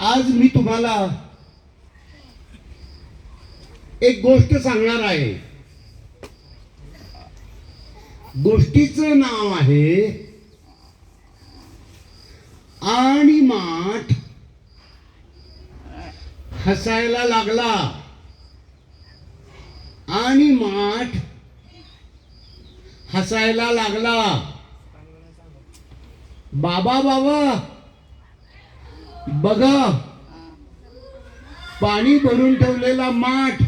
आज मी तुम्हाला एक गोष्ट सांगणार आहे. गोष्टीचं नाव आहे आणि माठ हसायला लागला. आणि माठ हसायला लागला. बाबा बाबा बघा. पाणी भरून ठेवलेला माठ.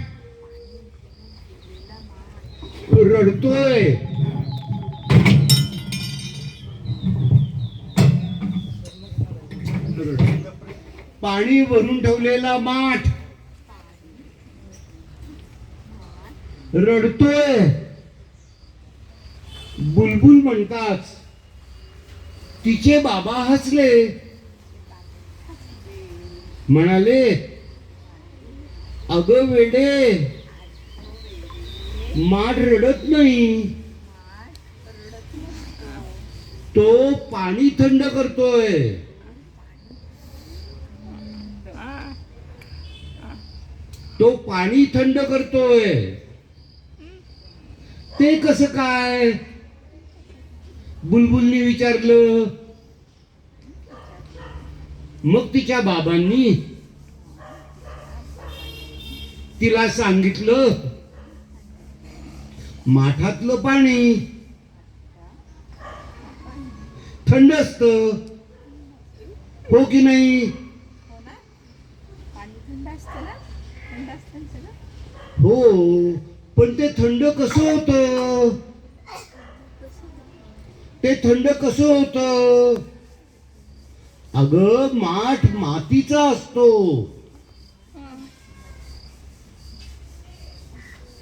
रडतोय. पाणी भरून ठेवलेला माठ. रडतोय. बुलबुल म्हणतात. तिचे बाबा हसले. म्हणाले अग वेडे माठ रडत नाही. तो पाणी थंड करतोय. तो पाणी थंड करतोय. ते कसं काय? बुलबुलने विचारलं मग तिच्या बाबांनी तिला सांगितलं माठातलं पाणी थंड असत हो की नाही? हो हो पण ते थंड कसं होत? ते थंड कसं होत? अग माठ मातीचा असतो.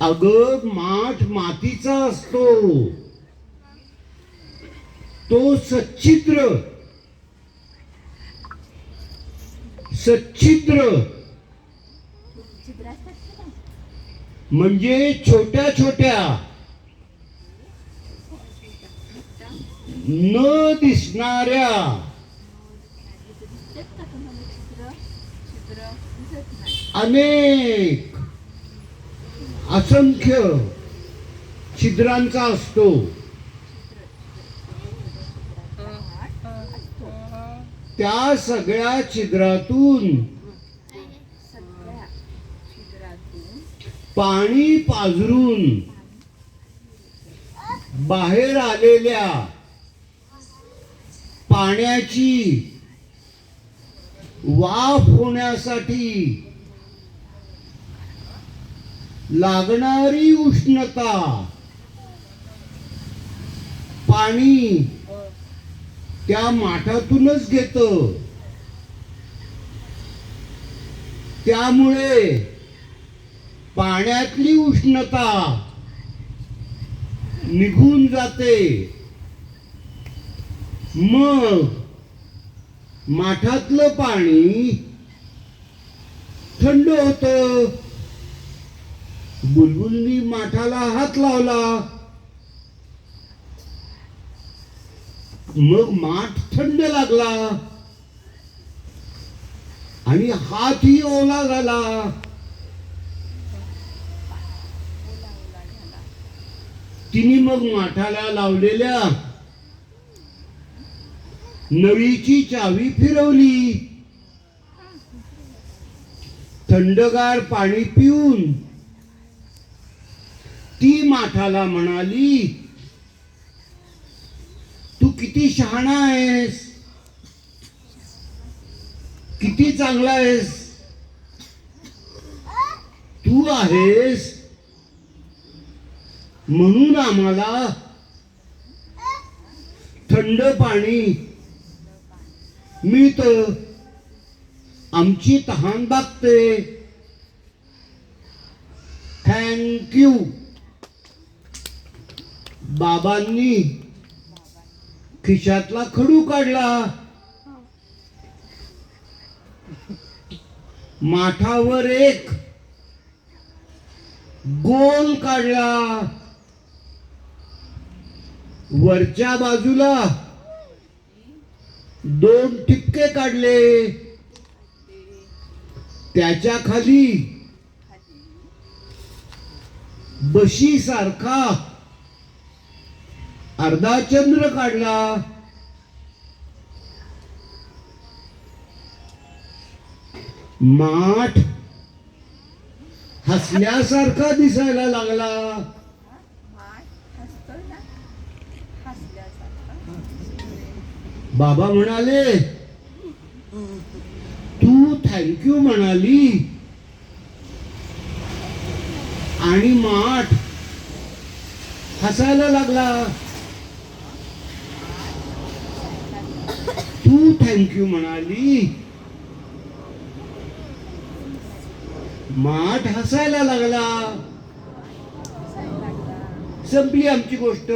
अग माठ मातीचा असतो. तो सच्छिद्र. सच्छिद्र. म्हणजे छोट्या छोट्या. न दिसणाऱ्या दिसतात का तुम्हाला छिद्र छिद्र दिसत नाही अनेक असंख्य छिद्रांचा असतो. त्या सगळ्या छिद्रातून पाणी पाझरून बाहेर आलेल्या पाण्याची वाफ होण्यासाठी लागणारी उष्णता. पाणी त्या माठातूनच घेत. त्यामुळे पाण्यातली उष्णता निघून जाते. मग माठातलं पाणी थंड होत. बुलबुलनी माठाला हात लावला. मग माठ थंड लागला. आणि हातही ओला झाला. तिने मग माठाला लावलेल्या नवीची चावी फिरवली. थंडगार पाणी पिऊन ती माठाला म्हणाली तू किती शहाणा आहेस? किती चांगला आहेस? तू आहेस म्हणून आम्हाला थंड पाणी मिळतं. आमची तहान बागते. थँक्यू बाबांनी खिशातला खडू काढला. माठावर एक गोल काढला. वरच्या बाजूला दोन ठिपके काढले. त्याच्याखाली खाली बशी सारखा अर्धा चंद्र काढला. माठ हसल्यासारखा दिसायला लागला. बाबा म्हणाले तू थँक्यू म्हणाली. आणि माठ हसायला लागला तू थँक्यू म्हणाली माठ हसायला लागला. संपली आमची गोष्ट.